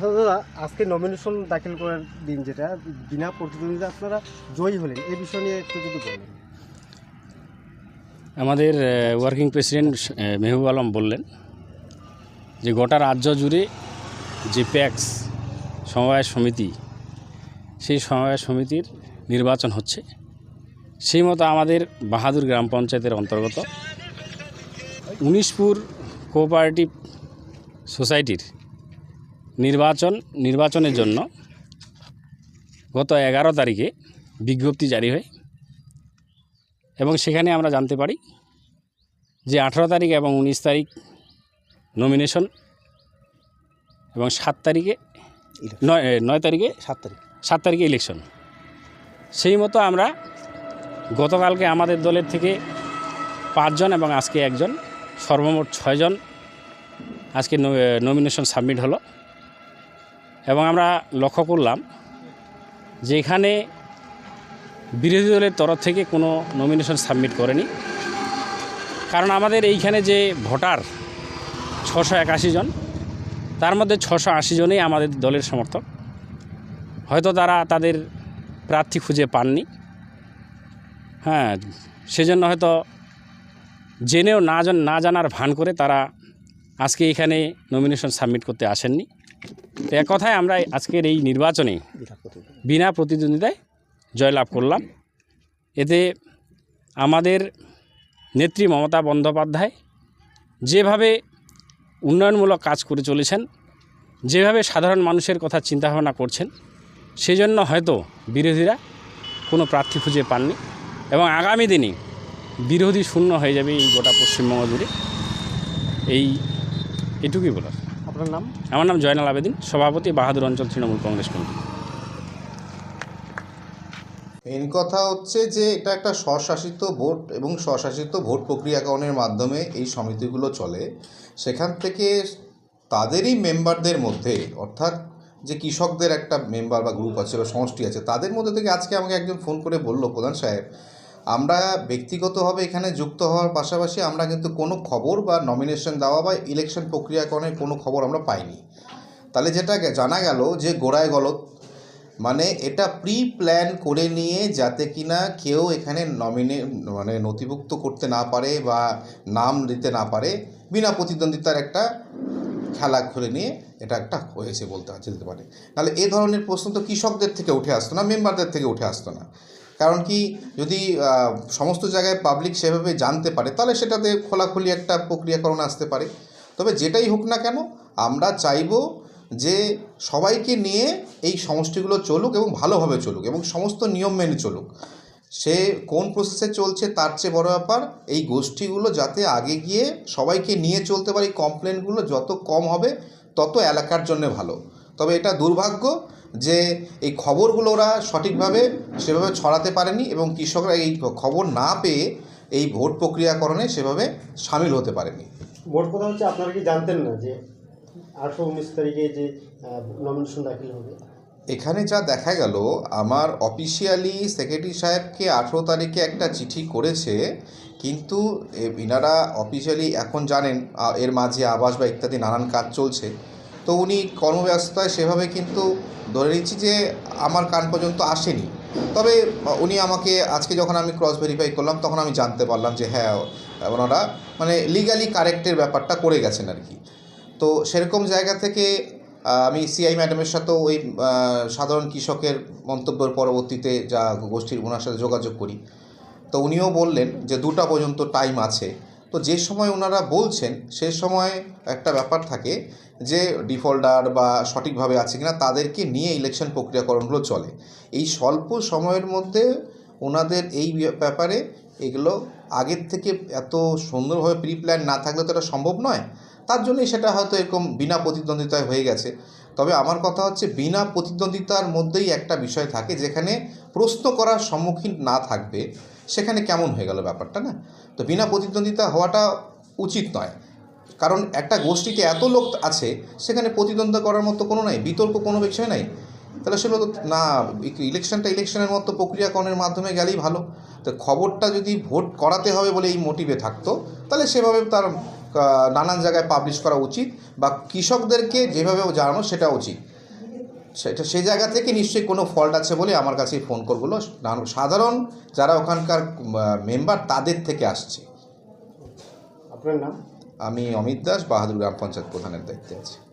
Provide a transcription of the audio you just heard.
দাদা, আজকে নমিনেশন দাখিল করার দিন যেটা, বিনা প্রতিদ্বন্দ্বিতা আপনারা জয়ী হলেন এই বিষয় নিয়ে একটু যদি বলেন। আমাদের ওয়ার্কিং প্রেসিডেন্ট মেহবুব আলম বললেন যে গোটা রাজ্য জুড়ে যে প্যাক্স সমবায় সমিতি, সেই সমবায় সমিতির নির্বাচন হচ্ছে, সেই মতো আমাদের বাহাদুর গ্রাম পঞ্চায়েতের অন্তর্গত উনিশপুর কোঅপারেটিভ সোসাইটির নির্বাচন নির্বাচনের জন্য গত এগারো তারিখে বিজ্ঞপ্তি জারি হয় এবং সেখানে আমরা জানতে পারি যে আঠারো তারিখ এবং উনিশ তারিখ নমিনেশন এবং সাত তারিখে নয় নয় তারিখে সাত তারিখ। সাত তারিখে ইলেকশন সেই মতো আমরা গতকালকে আমাদের দলের থেকে পাঁচজন এবং আজকে একজন সর্বমোট ছয়জন আজকে নমিনেশন সাবমিট হলো। এবং আমরা লক্ষ্য করলাম যে এখানে বিরোধী দলের তরফ থেকে কোনো নমিনেশন সাবমিট করেনি। কারণ আমাদের এইখানে যে ভোটার ছশো একাশি জন, তার মধ্যে ছশো আশি জনই আমাদের দলের সমর্থক। হয়তো তারা তাদের প্রার্থী খুঁজে পাননি। হ্যাঁ সেজন্য হয়তো জেনেও না না জানার ভান করে তারা আজকে এখানে নমিনেশন সাবমিট করতে আসেননি। তো এক কথায় আমরা আজকের এই নির্বাচনে বিনা প্রতিদ্বন্দ্বিতায় জয়লাভ করলাম। এতে আমাদের নেত্রী মমতা বন্দ্যোপাধ্যায় যেভাবে উন্নয়নমূলক কাজ করে চলেছেন, যেভাবে সাধারণ মানুষের কথা চিন্তাভাবনা করছেন, সেজন্য হয়তো বিরোধীরা কোনো প্রার্থী খুঁজে পাননি এবং আগামী দিনে বিরোধী শূন্য হয়ে যাবে এই গোটা পশ্চিমবঙ্গ জুড়ে। এই এটুকুই বলার। আপনার নাম? আমার নাম জয়নাল আবেদিন সভাপতি বাহাদুর অঞ্চল তৃণমূল কংগ্রেস কমিটি। মেন কথা হচ্ছে যে এটা একটা স্বশাসিত ভোট এবং স্বশাসিত ভোট প্রক্রিয়াকরণের মাধ্যমে এই সমিতিগুলো চলে। সেখান থেকে তাদেরই মেম্বারদের মধ্যে অর্থাৎ যে কৃষকদের একটা মেম্বার বা গ্রুপ আছে বা সমষ্টি আছে তাদের মধ্যে থেকে আজকে আমাকে একজন ফোন করে বলল প্রধান সাহেব আমরা ব্যক্তিগতভাবে এখানে যুক্ত হওয়ার পাশাপাশি আমরা কিন্তু কোনো খবর বা নমিনেশন দেওয়া বা ইলেকশন প্রক্রিয়াকরণের কোনো খবর আমরা পাইনি। তাহলে যেটা জানা গেল যে গোড়ায় গলত মানে এটা প্রি প্ল্যান করে নিয়ে যাতে কিনা কেউ এখানে নমিনে মানে নথিভুক্ত করতে না পারে বা নাম দিতে না পারে, বিনা প্রতিদ্বন্দ্বিতার একটা খেলা খুলে নিয়ে এটা একটা হয়েছে বলতে, যেতে পারে। তাহলে এ ধরনের প্রশ্ন তো কৃষকদের থেকে উঠে আসতো না মেম্বারদের থেকে উঠে আসতো না। কারণ কি যদি সমস্ত জায়গায় পাবলিক সেভাবে জানতে পারে, তাহলে সেটাতে খোলাখুলি একটা প্রক্রিয়াকরণ আসতে পারে। তবে যেটাই হোক না কেন, আমরা চাইব যে সবাইকে নিয়ে এই সমষ্টিগুলো চলুক এবং ভালোভাবে চলুক এবং সমস্ত নিয়ম মেনে চলুক। সে কোন প্রসেসে চলছে তার চেয়ে বড় ব্যাপার, এই গোষ্ঠীগুলো যাতে আগে গিয়ে সবাইকে নিয়ে চলতে পারে এই কমপ্লেনগুলো যত কম হবে তত এলাকার জন্য ভালো। তবে এটা দুর্ভাগ্য যে এই খবরগুলো ওরা সঠিকভাবে সেভাবে ছড়াতে পারেনি এবং কৃষকরা এই খবর না পেয়ে এই ভোট প্রক্রিয়াকরণে সেভাবে সামিল হতে পারেনি। ভোট কথা হচ্ছে আপনারা কি জানতেন না যে আঠারো উনিশ তারিখে যে নমিনেশন দাখিল হবে? এখানে যা দেখা গেল আমার অফিসিয়ালি সেক্রেটারি সাহেবকে আঠেরো তারিখে একটা চিঠি করেছে কিন্তু এ, ইনারা অফিসিয়ালি এখন জানেন এর মাঝে আবাস বা ইত্যাদি নানান কাজ চলছে। তো উনি কর্মব্যস্ততায় সেভাবে কিন্তু ধরে নিচ্ছি যে আমার কান পর্যন্ত আসেনি। তবে উনি আমাকে আজকে যখন আমি ক্রস ভেরিফাই করলাম, তখন আমি জানতে পারলাম যে হ্যাঁ ওনারা মানে লিগালি কারেক্টের ব্যাপারটা করে গেছেন আর কি তো সেরকম জায়গা থেকে আমি সিআই ম্যাডামের সাথেও ওই সাধারণ কৃষকের মন্তব্যের পরবর্তীতে যা গোষ্ঠীর ওনার সাথে যোগাযোগ করি। তো উনিও বললেন যে দুটা পর্যন্ত টাইম আছে। তো যে সময় ওনারা বলছেন, সে সময় একটা ব্যাপার থাকে যে ডিফল্টার বা সঠিকভাবে আছে কিনা তাদেরকে নিয়ে ইলেকশন প্রক্রিয়াকরণগুলো চলে। এই স্বল্প সময়ের মধ্যে ওনাদের এই ব্যাপারে এগুলো আগের থেকে এত সুন্দরভাবে প্রি প্ল্যান না থাকলে তো এটা সম্ভব নয়। তার জন্যই সেটা হয়তো এরকম বিনা প্রতিদ্বন্দ্বিতায় হয়ে গেছে। তবে আমার কথা হচ্ছে বিনা প্রতিদ্বন্দ্বিতার মধ্যেই একটা বিষয় থাকে যেখানে প্রশ্ন করার সম্মুখীন না থাকবে সেখানে কেমন হয়ে গেল ব্যাপারটা, না? তো বিনা প্রতিদ্বন্দ্বিতা হওয়াটা উচিত নয়। কারণ একটা গোষ্ঠীতে এত লোক আছে, সেখানে প্রতিদ্বন্দ্বিতা করার মতো কোনো নাই, বিতর্ক কোনো বিষয় নাই। তাহলে সেগুলো না ইলেকশনটা ইলেকশনের মতো প্রক্রিয়াকরণের মাধ্যমে গেলেই ভালো। তো খবরটা যদি ভোট করাতে হবে বলে এই মোটিভে থাকতো, তাহলে সেভাবে তার নানান জায়গায় পাবলিশ করা উচিত বা কৃষকদেরকে যেভাবে জানানো সেটা উচিত। সেটা সেই জায়গা থেকে নিশ্চয়ই কোনো ফল্ট আছে বলে আমার কাছে ফোন করব না- সাধারণ যারা ওখানকার মেম্বার তাদের থেকে আসছে। আপনার নাম? আমি অমিত দাস বাহাদুর গ্রাম পঞ্চায়েত প্রধানের দায়িত্বে আছি।